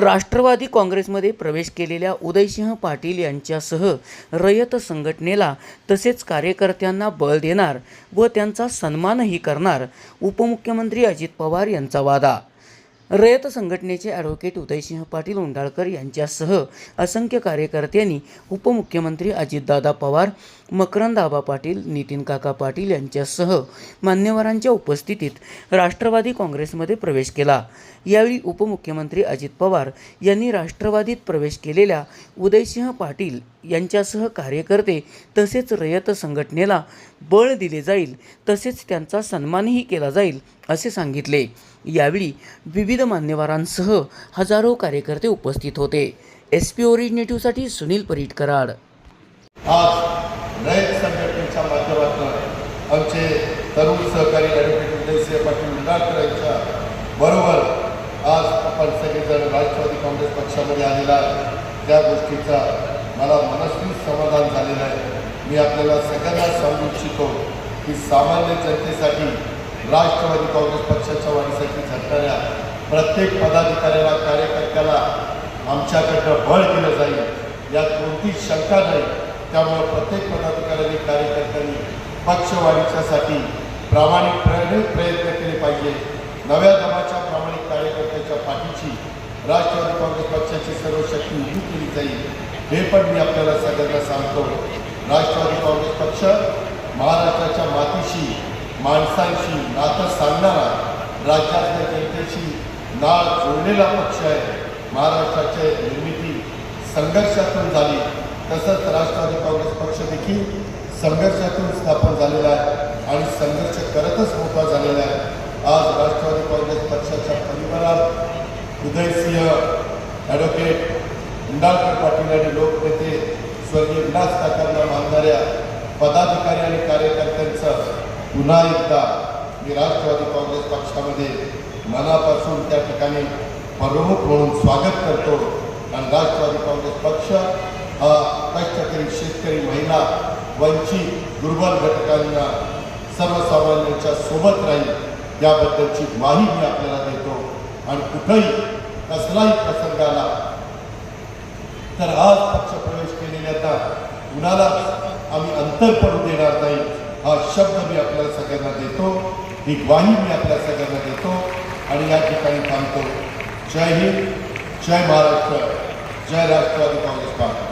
राष्ट्रवादी काँग्रेसमध्ये प्रवेश केलेल्या उदयसिंह पाटील यांच्यासह रयत संघटनेला तसेच कार्यकर्त्यांना बळ देणार व त्यांचा सन्मानही करणार उपमुख्यमंत्री अजित पवार यांचा वादा. रयत संघटनेचे ॲडव्होकेट उदयसिंह पाटील उंडाळकर यांच्यासह असंख्य कार्यकर्त्यांनी उपमुख्यमंत्री अजितदादा पवार मकरंदाबा पाटील नितीन काका पाटील यांच्यासह मान्यवरांच्या उपस्थितीत राष्ट्रवादी काँग्रेसमध्ये प्रवेश केला. यावेळी उपमुख्यमंत्री अजित पवार यांनी राष्ट्रवादीत प्रवेश केलेल्या उदयसिंह पाटील यांच्यासह कार्यकर्ते तसेच रयत संघटनेला बळ दिले जाईल तसेच त्यांचा सन्मानही केला जाईल असे सांगितले. यावेळी विविध मान्यवरांसह हजारो कार्यकर्ते उपस्थित होते. एस पी ओरिजिनेटिव्हसाठी सुनील परीट कराड. आज रयत संघटनेच्या माध्यमातून आमचे तरुण सहकारी ॲडव्होकेट पाटील निंबाळकर यांच्या बरोबर आज आपण सगळेजण राष्ट्रवादी काँग्रेस पक्षामध्ये आलेला त्या गोष्टीचा मला मनस्वी समाधान झालेलं आहे मी आपल्याला सगळ्यांना सांगू इच्छितो की सामान्य जनतेसाठी राष्ट्रवादी काँग्रेस पक्षाच्या वाढीसाठी झटणाऱ्या प्रत्येक पदाधिकाऱ्याला कार्यकर्त्याला आमच्याकडनं बळ दिलं जाईल. यात कोणतीच शंका नाही. त्यामुळं प्रत्येक पदाधिकाऱ्यांनी कार्यकर्त्यांनी पक्षवाढीच्यासाठी प्रामाणिकपणे प्रयत्न केले पाहिजे. नव्या दमाच्या प्रामाणिक कार्यकर्त्याच्या पाठीची राष्ट्रवादी काँग्रेस पक्षाची सर्व शक्ती उभी केली जाईल. हे पण मी आपल्याला सगळ्यांना सांगतो. राष्ट्रवादी काँग्रेस पक्ष महाराष्ट्राच्या मातीशी माणसांशी नातं सांगणारा राज्यातल्या जनतेशी नाळ जोडलेला पक्ष आहे. महाराष्ट्राची निर्मिती संघर्षातून झाली. तसंच राष्ट्रवादी काँग्रेस पक्ष देखील संघर्षातून स्थापन झालेला आहे आणि संघर्ष करतच मोठा झालेला आहे. आज राष्ट्रवादी काँग्रेस पक्षाच्या परिवारात उदयसिंह ॲडव्होकेट इंडाळकर पाटील आणि लोकनेते स्वर्गीय विलास काकांना मानणाऱ्या पदाधिकारी आणि कार्यकर्त्यांचं पुन्हा एकदा मी राष्ट्रवादी काँग्रेस पक्षामध्ये मनापासून त्या ठिकाणी प्रमुख म्हणून स्वागत करतो. आणि राष्ट्रवादी काँग्रेस पक्ष हा कष्टकरी शेतकरी महिला वंचित दुर्बल घटकांना सर्वसामान्यांच्या सोबत राहील याबद्दलची ग्वाही मी आपल्याला देतो. आणि कुठंही कसलाही प्रसंग आला पक्ष प्रवेश केलेल्यांना कुणाला आम्ही अंतर पडू देणार नाही हा शब्द मी आपल्याला सगळ्यांना देतो. ही ग्वाही मी आपल्या सगळ्यांना देतो. आणि या ठिकाणी थांबतो. जय हिंद जय महाराष्ट्र जय राष्ट्रवादी काँग्रेस पार्टी.